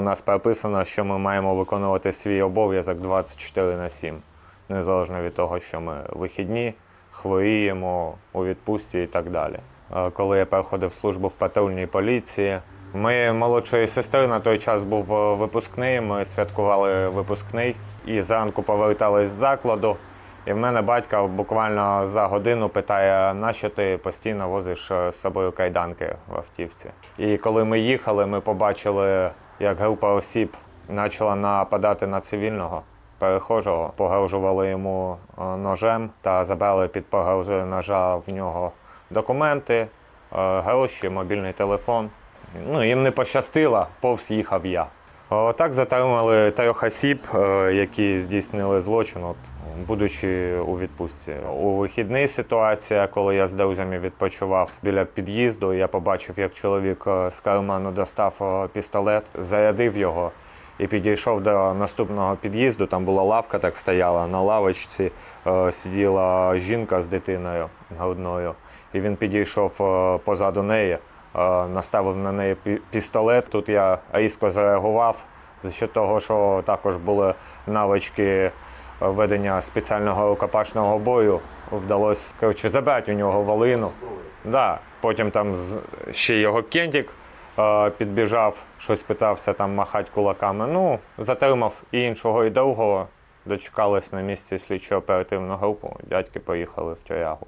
у нас прописано, що ми маємо виконувати свій обов'язок 24 на 7, незалежно від того, що ми вихідні, хворіємо у відпустці і так далі. Е, Коли я переходив службу в патрульній поліції, ми молодшої сестри на той час був е, випускний. Ми святкували випускний і зранку повертались з закладу. І в мене батько буквально за годину питає, нащо ти постійно возиш е, з собою кайданки в автівці. І коли ми їхали, ми побачили, як група осіб почала нападати на цивільного перехожого, погрожували йому е, ножем та забрали під погрозою ножа в нього документи, е, гроші, мобільний телефон. Ну, їм не пощастило, повз їхав я. Так затримали трьох осіб, е, які здійснили злочин, от, будучи у відпустці. У вихідний ситуація, коли я з друзями відпочивав біля під'їзду, я побачив, як чоловік е, з карману достав е, пістолет, зарядив його і підійшов до наступного під'їзду. Там була лавка, так стояла. На лавочці сиділа жінка з дитиною грудною. І він підійшов позаду неї, наставив на неї пістолет. Тут я різко зареагував, за того, що також були навички е, ведення спеціального рукопашного бою. Вдалося коротше, забрати у нього волину. Да. Потім там ще його кентик е, підбіжав, щось питався там махати кулаками. Ну, затримав і іншого, і другого. Дочекались на місці слідчо оперативну групу. Дядьки поїхали в тюрягу.